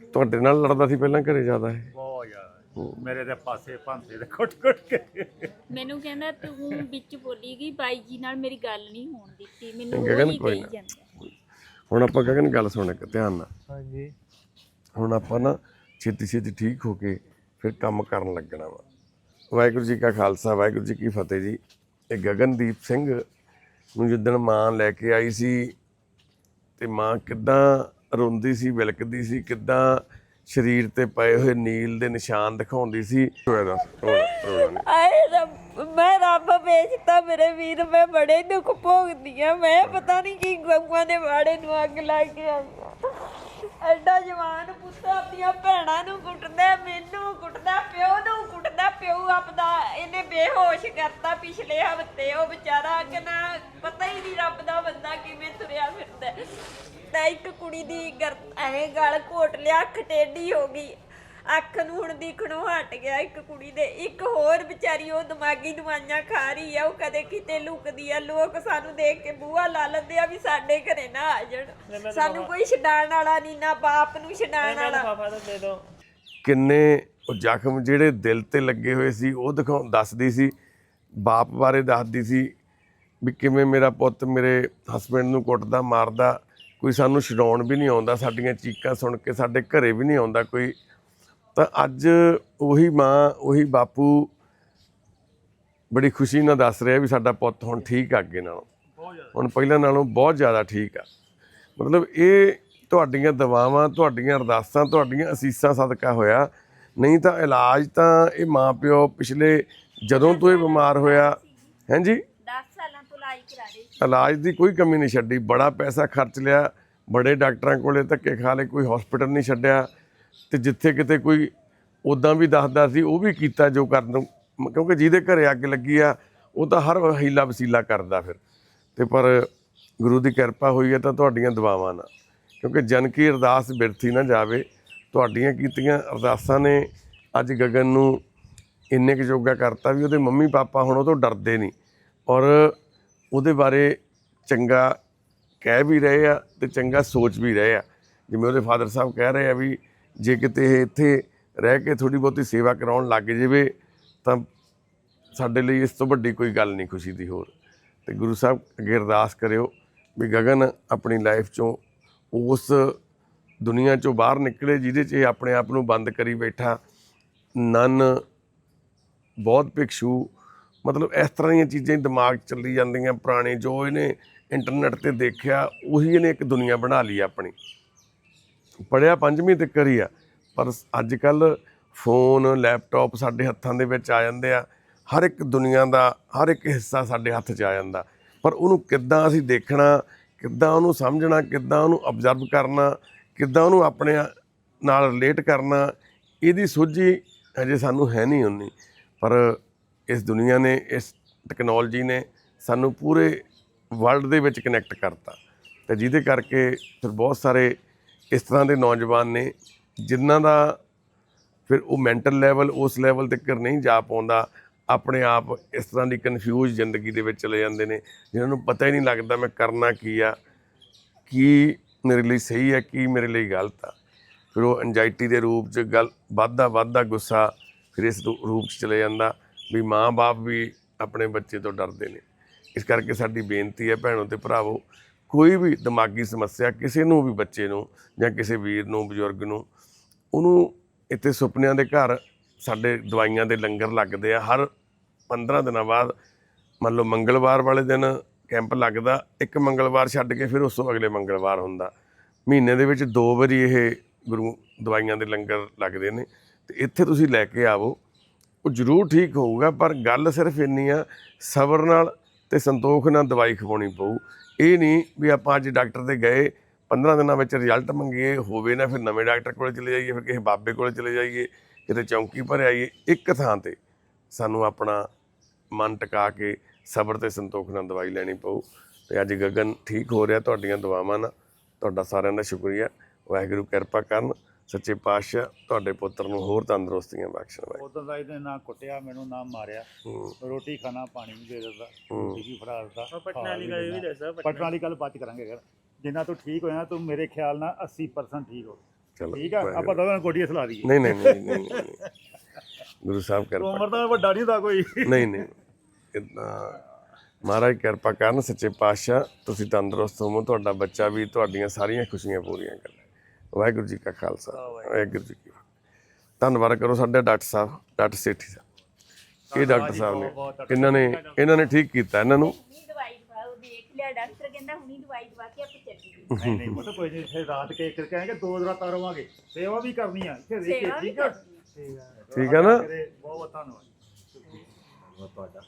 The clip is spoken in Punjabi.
ਤੁਹਾਡੇ ਨਾਲ ਲੜਦਾ ਸੀ ਪਹਿਲਾਂ ਘਰੇ ਜ਼ਿਆਦਾ ਬਹੁਤ ਜ਼ਿਆਦਾ ਮੇਰੇ ਦੇ ਪਾਸੇ ਭਾਂਸੇ ਦੇ ਕੁੱਟ ਕੁੱਟ ਕੇ। ਮੈਨੂੰ ਕਹਿੰਦਾ ਤੂੰ ਵਿੱਚ ਬੋਲੀ ਗਈ ਬਾਈ ਜੀ ਨਾਲ ਮੇਰੀ ਗੱਲ ਨਹੀਂ ਹੋਣ ਦਿੱਤੀ। ਮੈਨੂੰ ਉਹੀ ਕੋਈ ਕਹੀ। ਜਾਂਦਾ। ਹੁਣ ਆਪਾਂ ਗਗਨ ਗੱਲ ਸੁਣ ਇੱਕ ਧਿਆਨ ਨਾਲ। ਹਾਂਜੀ। ਹੁਣ ਆਪਾਂ ਨਾ ਛੇਤੀ ਛੇਤੀ ਠੀਕ ਹੋ ਕੇ ਫਿਰ ਕੰਮ ਕਰਨ ਲੱਗਣਾ ਵਾ। ਵਾਹਿਗੁਰੂ ਜੀ ਕਾ ਖਾਲਸਾ ਵਾਹਿਗੁਰੂ ਜੀ ਕੀ ਫਤਿਹ ਜੀ। ਇਹ ਗਗਨਦੀਪ ਸਿੰਘ ਨੂੰ ਜਿੱਦਣ ਮਾਂ ਲੈ ਕੇ ਆਈ ਸੀ ਤੇ ਮਾਂ ਕਿੱਦਾਂ ਰੋਂਦੀ ਸੀ ਵਿਲਕਦੀ ਸੀ ਕਿੱਦਾਂ ਸਰੀਰ ਤੇ ਪਏ ਹੋਏ ਨੀਲ ਦੇ ਨਿਸ਼ਾਨ ਦਿਖਾਉਂਦੀ ਸੀ। ਆਏ ਰੱਬ ਮੈਂ ਰੱਬ ਵੇਚਤਾ ਮੇਰੇ ਵੀਰ ਮੈਂ ਬੜੇ ਦੁੱਖ ਭੋਗਦੀ ਆ। ਮੈਂ ਪਤਾ ਨਹੀਂ ਕੀ ਗਊਆਂ ਦੇ ਵਾੜੇ ਨੂੰ ਅੱਗ ਲਾ ਕੇ ਆਇਆ ਐਡਾ ਜਵਾਨ ਪੁੱਤ ਆਪਣੀਆਂ ਭੈਣਾਂ ਨੂੰ ਕੁੱਟਦਾ ਮੈਨੂੰ ਕੁੱਟਦਾ ਪਿਓ ਨੂੰ ਕੁੱਟਦਾ ਪਿਓ ਆਪਦਾ ਇਹਨੇ ਬੇਹੋਸ਼ ਕਰਤਾ ਪਿਛਲੇ ਹਫ਼ਤੇ। ਉਹ ਵਿਚਾਰਾ ਕਿਨਾ ਪਤਾ ਹੀ ਨਹੀਂ ਰੱਬ ਦਾ ਬੰਦਾ ਕਿਵੇਂ ਤੁਰਿਆ ਫਿਰਦਾ। ਤਾਂ ਇੱਕ ਕੁੜੀ ਦੀ ਗਰ ਐ ਗਲ ਘੋਟ ਲਿਆ ਅੱਖ ਟੇਢੀ ਹੋ ਗਈ। ਅੱਖ ਨੂੰ ਹੁਣ ਦਿਖਣੋਂ ਹਟ ਗਿਆ ਇੱਕ ਕੁੜੀ ਦੇ। ਇੱਕ ਹੋਰ ਵਿਚਾਰੀ ਉਹ ਦਿਮਾਗੀ ਦਵਾਈਆਂ ਖਾ ਰਹੀ ਆ ਉਹ ਕਦੇ ਕਿਤੇ ਲੁਕਦੀ ਆ। ਲੋਕ ਸਾਨੂੰ ਦੇਖ ਕੇ ਬੂਹਾ ਲਾ ਲੈਂਦੇ ਆ ਵੀ ਸਾਡੇ ਘਰੇ ਨਾ ਆ ਜਾਣ। ਸਾਨੂੰ ਕੋਈ ਛਡਾਣ ਵਾਲਾ ਨਹੀਂ ਨਾ ਬਾਪ ਨੂੰ ਛਡਾਣ ਵਾਲਾ। ਕਿੰਨੇ ਉਹ ਜ਼ਖਮ ਜਿਹੜੇ ਦਿਲ ਤੇ ਲੱਗੇ ਹੋਏ ਸੀ ਉਹ ਦਿਖਾਉ ਦੱਸਦੀ ਸੀ। ਬਾਪ ਬਾਰੇ ਦੱਸਦੀ ਸੀ ਵੀ ਕਿਵੇਂ ਮੇਰਾ ਪੁੱਤ ਮੇਰੇ ਹਸਬੰਡ ਨੂੰ ਕੁੱਟਦਾ ਮਾਰਦਾ। ਕੋਈ ਸਾਨੂੰ ਛਡਾਉਣ ਵੀ ਨਹੀਂ ਆਉਂਦਾ, ਸਾਡੀਆਂ ਚੀਕਾਂ ਸੁਣ ਕੇ ਸਾਡੇ ਘਰੇ ਵੀ ਨਹੀਂ ਆਉਂਦਾ ਕੋਈ। ਤਾਂ ਅੱਜ ਉਹੀ ਮਾਂ, ਉਹੀ ਬਾਪੂ ਬੜੀ ਖੁਸ਼ੀ ਨਾਲ ਦੱਸ ਰਿਹਾ ਵੀ ਸਾਡਾ ਪੁੱਤ ਹੁਣ ਠੀਕ ਆ ਅੱਗੇ ਨਾਲੋਂ। ਹੁਣ ਪਹਿਲਾਂ ਨਾਲੋਂ ਬਹੁਤ ਜ਼ਿਆਦਾ ਠੀਕ ਆ। ਮਤਲਬ ਇਹ ਤੁਹਾਡੀਆਂ ਦਵਾਵਾਂ, ਤੁਹਾਡੀਆਂ ਅਰਦਾਸਾਂ, ਤੁਹਾਡੀਆਂ ਅਸੀਸਾਂ ਸਦਕਾ ਹੋਇਆ। ਨਹੀਂ ਤਾਂ ਇਲਾਜ ਤਾਂ ਇਹ ਮਾਪਿਓ ਪਿਛਲੇ ਜਦੋਂ ਤੋਂ ਇਹ ਬਿਮਾਰ ਹੋਇਆ। ਹੈਂਜੀ 10 ਸਾਲਾਂ ਤੋਂ ਲਾਈ ਕਰਾ ਰਹੀ ਇਲਾਜ ਦੀ ਕੋਈ ਕਮੀ ਨਹੀਂ ਛੱਡੀ। ਬੜਾ ਪੈਸਾ ਖਰਚ ਲਿਆ। ਬੜੇ ਡਾਕਟਰਾਂ ਕੋਲੇ ਧੱਕੇ ਖਾ ਲਏ। ਕੋਈ ਹਸਪੀਟਲ ਨਹੀਂ ਛੱਡਿਆ। ਤੇ ਜਿੱਥੇ ਕਿਤੇ ਕੋਈ ਉਦਾਂ ਵੀ ਦੱਸਦਾ ਸੀ, ਉਹ ਵੀ ਕੀਤਾ ਜੋ ਕਰਨ ਨੂੰ। ਕਿਉਂਕਿ ਜਿਹਦੇ ਘਰੇ ਅੱਗ ਲੱਗੀ ਆ, ਉਹ ਤਾਂ ਹਰ ਹੀਲਾ ਵਸੀਲਾ ਕਰਦਾ ਫਿਰ। ਤੇ ਪਰ ਗੁਰੂ ਦੀ ਕਿਰਪਾ ਹੋਈ ਹੈ ਤਾਂ ਤੁਹਾਡੀਆਂ ਦੁਆਵਾਂ ਨਾਲ। ਕਿਉਂਕਿ ਜਨ ਕੀ ਅਰਦਾਸ ਬਿਰਥੀ ਨਾ ਜਾਵੇ, ਤੁਹਾਡੀਆਂ ਕੀਤੀਆਂ ਅਰਦਾਸਾਂ ਨੇ ਅੱਜ ਗਗਨ ਨੂੰ ਇੰਨੇ ਕੁ ਯੋਗਾ ਕਰਤਾ ਵੀ ਉਹਦੇ ਮੰਮੀ ਪਾਪਾ ਹੁਣ ਉਹ ਤੋਂ ਡਰਦੇ ਨਹੀਂ। ਔਰ ਉਹਦੇ ਬਾਰੇ ਚੰਗਾ ਕਹਿ ਵੀ ਰਹੇ ਆ ਤੇ ਚੰਗਾ ਸੋਚ ਵੀ ਰਹੇ ਆ। ਜਿਵੇਂ ਉਹਦੇ ਫਾਦਰ ਸਾਹਿਬ ਕਹਿ ਰਹੇ ਆ ਵੀ ਜੇ ਕਿਤੇ ਇਹ ਇੱਥੇ ਰਹਿ ਕੇ ਥੋੜੀ ਬਹੁਤੀ ਸੇਵਾ ਕਰਾਉਣ ਲੱਗ ਜਾਵੇ, ਤਾਂ ਸਾਡੇ ਲਈ ਇਸ ਤੋਂ ਵੱਡੀ ਕੋਈ ਗੱਲ ਨਹੀਂ ਖੁਸ਼ੀ ਦੀ ਹੋਰ। ਤੇ ਗੁਰੂ ਸਾਹਿਬ ਅੱਗੇ ਅਰਦਾਸ ਕਰਿਓ ਵੀ ਗਗਨ ਆਪਣੀ ਲਾਈਫ ਚੋਂ ਉਸ ਦੁਨੀਆ ਚੋਂ ਬਾਹਰ ਨਿਕਲੇ ਜਿਹਦੇ 'ਚ ਇਹ ਆਪਣੇ ਆਪ ਨੂੰ ਬੰਦ ਕਰੀ ਬੈਠਾ। ਨਨ ਬਹੁਤ ਭਿਕਸ਼ੂ ਮਤਲਬ ਇਸ ਤਰ੍ਹਾਂ ਦੀਆਂ ਚੀਜ਼ਾਂ ਦਿਮਾਗ 'ਚ ਚੱਲੀ ਜਾਂਦੀਆਂ ਪੁਰਾਣੇ, ਜੋ ਇਹਨੇ ਇੰਟਰਨੈਟ ਤੇ ਦੇਖਿਆ, ਉਹੀ ਇਹਨੇ ਇੱਕ ਦੁਨੀਆ ਬਣਾ ਲਈ ਆਪਣੀ। ਪੜਿਆ ਪੰਜਵੀਂ ਤੱਕ ਹੀ ਆ, ਪਰ ਅੱਜ ਕੱਲ ਫੋਨ, ਲੈਪਟਾਪ ਸਾਡੇ ਹੱਥਾਂ ਦੇ ਵਿੱਚ ਆ ਜਾਂਦੇ ਆ। ਹਰ ਇੱਕ ਦੁਨੀਆ ਦਾ, ਹਰ ਇੱਕ ਹਿੱਸਾ ਸਾਡੇ ਹੱਥ 'ਚ ਆ ਜਾਂਦਾ। ਪਰ ਉਹਨੂੰ ਕਿੱਦਾਂ ਅਸੀਂ ਦੇਖਣਾ, ਕਿੱਦਾਂ ਉਹਨੂੰ ਸਮਝਣਾ, ਕਿੱਦਾਂ ਉਹਨੂੰ ਅਬਜ਼ਰਵ ਕਰਨਾ, ਕਿੱਦਾਂ ਉਹਨੂੰ ਆਪਣੇ ਨਾਲ ਰਿਲੇਟ ਕਰਨਾ, ਇਹਦੀ ਸੋਝੀ ਹਜੇ ਸਾਨੂੰ ਹੈ ਨਹੀਂ ਉਨੀ। ਪਰ ਇਸ ਦੁਨੀਆ ਨੇ, ਇਸ ਟੈਕਨੋਲੋਜੀ ਨੇ ਸਾਨੂੰ ਪੂਰੇ ਵਰਲਡ ਦੇ ਵਿੱਚ ਕਨੈਕਟ ਕਰਤਾ। ਤੇ ਜਿਹਦੇ ਕਰਕੇ ਫਿਰ ਬਹੁਤ ਸਾਰੇ ਇਸ ਤਰ੍ਹਾਂ ਦੇ ਨੌਜਵਾਨ ਨੇ, ਜਿਨ੍ਹਾਂ ਦਾ ਫਿਰ ਉਹ ਮੈਂਟਲ ਲੈਵਲ ਉਸ ਲੈਵਲ ਤੱਕ ਨਹੀਂ ਜਾ ਪਾਉਂਦਾ, ਆਪਣੇ ਆਪ ਇਸ ਤਰ੍ਹਾਂ ਦੀ ਕਨਫਿਊਜ਼ ਜ਼ਿੰਦਗੀ ਦੇ ਵਿੱਚ ਚਲੇ ਜਾਂਦੇ ਨੇ, ਜਿਨ੍ਹਾਂ ਨੂੰ ਪਤਾ ਹੀ ਨਹੀਂ ਲੱਗਦਾ ਮੈਂ ਕਰਨਾ ਕੀ ਆ, ਕੀ ਮੇਰੇ ਲਈ ਸਹੀ ਹੈ ਕੀ ਮੇਰੇ ਲਈ ਗਲਤ ਆ। ਫਿਰ ਉਹ ਐਂਜ਼ਾਈਟੀ ਦੇ ਰੂਪ 'ਚ ਗੱਲ ਵੱਧਦਾ ਵੱਧਦਾ ਗੁੱਸਾ ਫਿਰ ਇਸ ਰੂ- ਰੂਪ 'ਚ ਚਲੇ ਜਾਂਦਾ। ਵੀ ਮਾਂ-ਬਾਪ ਵੀ ਆਪਣੇ ਬੱਚੇ ਤੋਂ ਡਰਦੇ ਨੇ। ਇਸ ਕਰਕੇ ਸਾਡੀ ਬੇਨਤੀ ਹੈ ਭੈਣੋ ਤੇ ਭਰਾਵੋ, ਕੋਈ ਵੀ ਦਿਮਾਗੀ ਸਮੱਸਿਆ ਕਿਸੇ ਨੂੰ ਵੀ ਬੱਚੇ ਨੂੰ ਜਾਂ ਕਿਸੇ ਵੀਰ ਨੂੰ, ਬਜ਼ੁਰਗ ਨੂੰ, ਉਹਨੂੰ ਇੱਥੇ ਸੁਪਨਿਆਂ ਦੇ ਘਰ ਸਾਡੇ ਦਵਾਈਆਂ ਦੇ ਲੰਗਰ ਲੱਗਦੇ ਆ। ਹਰ 15 ਦਿਨਾਂ ਬਾਅਦ, ਮੰਨ ਲਓ ਮੰਗਲਵਾਰ ਵਾਲੇ ਦਿਨ ਕੈਂਪ ਲੱਗਦਾ, ਇੱਕ ਮੰਗਲਵਾਰ ਛੱਡ ਕੇ ਫਿਰ ਉਸ ਤੋਂ ਅਗਲੇ ਮੰਗਲਵਾਰ ਹੁੰਦਾ। ਮਹੀਨੇ ਦੇ ਵਿੱਚ ਦੋ ਵਾਰੀ ਇਹ ਗੁਰੂ ਦਵਾਈਆਂ ਦੇ ਲੰਗਰ ਲੱਗਦੇ ਨੇ। ਤੇ ਇੱਥੇ ਤੁਸੀਂ ਲੈ ਕੇ ਆਵੋ ਉਹ ਜ਼ਰੂਰ ਠੀਕ ਹੋਊਗਾ, ਪਰ ਗੱਲ ਸਿਰਫ ਇੰਨੀ ਆ, ਸਬਰ ਨਾਲ ਤੇ ਸੰਤੋਖ ਨਾਲ ਦਵਾਈ ਖਵਾਉਣੀ ਪਊ। ਇਹ ਨਹੀਂ ਵੀ ਆਪਾਂ ਅੱਜ ਡਾਕਟਰ ਦੇ ਗਏ 15 ਦਿਨਾਂ ਵਿੱਚ ਰਿਜ਼ਲਟ ਮੰਗੀਏ, ਹੋਵੇ ਨਾ ਫਿਰ ਨਵੇਂ ਡਾਕਟਰ ਕੋਲ ਚਲੇ ਜਾਈਏ, ਫਿਰ ਕਿਸੇ ਬਾਬੇ ਕੋਲ ਚਲੇ ਜਾਈਏ, ਕਿਤੇ ਚੌਂਕੀ ਭਰ ਆਈਏ, ਇੱਕ ਥਾਂ ਤੇ ਸਾਨੂੰ ਆਪਣਾ ਮਨ ਟਿਕਾ ਕੇ ਸਬਰ ਤੇ ਸੰਤੋਖ ਨਾਲ ਦਵਾਈ ਲੈਣੀ ਪਊ। ਤੇ ਅੱਜ ਗਗਨ ਠੀਕ ਹੋ ਰਿਹਾ, ਤੁਹਾਡੀਆਂ ਦੁਆਵਾਂ ਨਾਲ, ਤੁਹਾਡਾ ਸਾਰਿਆਂ ਦਾ ਸ਼ੁਕਰੀਆ। ਵਾਹਿਗੁਰੂ ਕਿਰਪਾ ਕਰਨ। ਸੱਚੇ ਪਾਤਸ਼ਾਹ ਤੁਹਾਡੇ ਪੁੱਤਰ ਨੂੰ ਹੋਰ ਤੰਦਰੁਸਤੀਆਂ ਬਖਸ਼ਣ ਵਾਹਿਗੁਰੂ ਉਦੋਂ ਦਾ ਇਹਨੇ ਨਾ ਕੁੱਟਿਆ ਮੈਨੂੰ ਨਾ ਮਾਰਿਆ। ਰੋਟੀ ਖਾਣਾ ਪਾਣੀ ਵੀ ਦੇ ਦਿੰਦਾ। ਰੋਟੀ ਫੜਾ ਦਿੰਦਾ ਪਟਨਾ ਵਾਲੀ ਗੱਲ ਵੀ ਦੱਸੋ ਪਟਨਾ। ਵਾਲੀ ਗੱਲ ਬਾਅਦ ਚ ਕਰਾਂਗੇ ਯਾਰ ਜਿੰਨਾ ਤੂੰ ਠੀਕ ਹੋਇਆ ਤੂੰ ਮੇਰੇ ਖਿਆਲ ਨਾਲ 80% ਠੀਕ ਹੋ ਚਲੋ ਠੀਕ ਆ? ਆਪਾਂ ਦੋਵੇਂ ਕੋਟੀਆਂ ਸਲਾ ਦਈਏ। ਨਹੀਂ ਨਹੀਂ ਨਹੀਂ ਨਹੀਂ ਨਹੀਂ, ਨਹੀਂ। ਗੁਰੂ ਸਾਹਿਬ ਕਿਰਪਾ ਉਮਰ ਦਾ ਵੱਡਾ ਨਹੀਂ ਹੁੰਦਾ ਕੋਈ। ਨਹੀਂ ਨਹੀਂ। ਇਦਾਂ ਮਹਾਰਾਜ ਕਿਰਪਾ ਕਰਨ ਸੱਚੇ ਪਾਤਸ਼ਾਹ ਤੁਸੀਂ ਤੰਦਰੁਸਤ ਹੋਵੋ ਤੁਹਾਡਾ ਬੱਚਾ ਵੀ ਤੁਹਾਡੀਆਂ ਸਾਰੀਆਂ ਖੁਸ਼ੀਆਂ ਪੂਰੀਆਂ ਕਰੇ। ਵਾਹਿਗੁਰੂ ਜੀ ਕਾ ਖਾਲਸਾ ਵਾਹਿਗੁਰੂ ਜੀ ਕੀ ਫਤਿਹ। ਧੰਨਵਾਦ ਕਰੋ ਸਾਡੇ ਡਾਕਟਰ ਸਾਹਿਬ ਡਾਕਟਰ ਸੇਠੀ ਸਾਹਿਬ। ਇਹ ਡਾਕਟਰ ਸਾਹਿਬ ਨੇ? ਇਹਨਾਂ ਨੇ ਇਹਨਾਂ ਨੇ ਠੀਕ ਕੀਤਾ ਇਹਨਾਂ ਨੂੰ? ਹੁਣੀ ਦਵਾਈ ਦਵਾਓ ਦੇਖ ਲਿਆ ਡਾਕਟਰ ਕਹਿੰਦਾ ਹੁਣੀ ਦਵਾਈ ਦਵਾ ਕੇ ਆਪਾਂ ਚੱਲੀਏ। ਨਹੀਂ ਨਹੀਂ ਪਤਾ ਕੋਈ ਨਹੀਂ ਇੱਥੇ ਰਾਤ ਕੇ ਇੱਕ ਕਹਾਂਗੇ ਦੋ ਰਾਤਾਂ ਰਵਾਂਗੇ। ਸੇਵਾ ਵੀ ਕਰਨੀ ਆ ਇੱਥੇ ਠੀਕ ਆ? ਨਾ? ਬਹੁਤ ਬਹੁਤ ਧੰਨਵਾਦ। ਬਹੁਤ ਤੁਹਾਡਾ।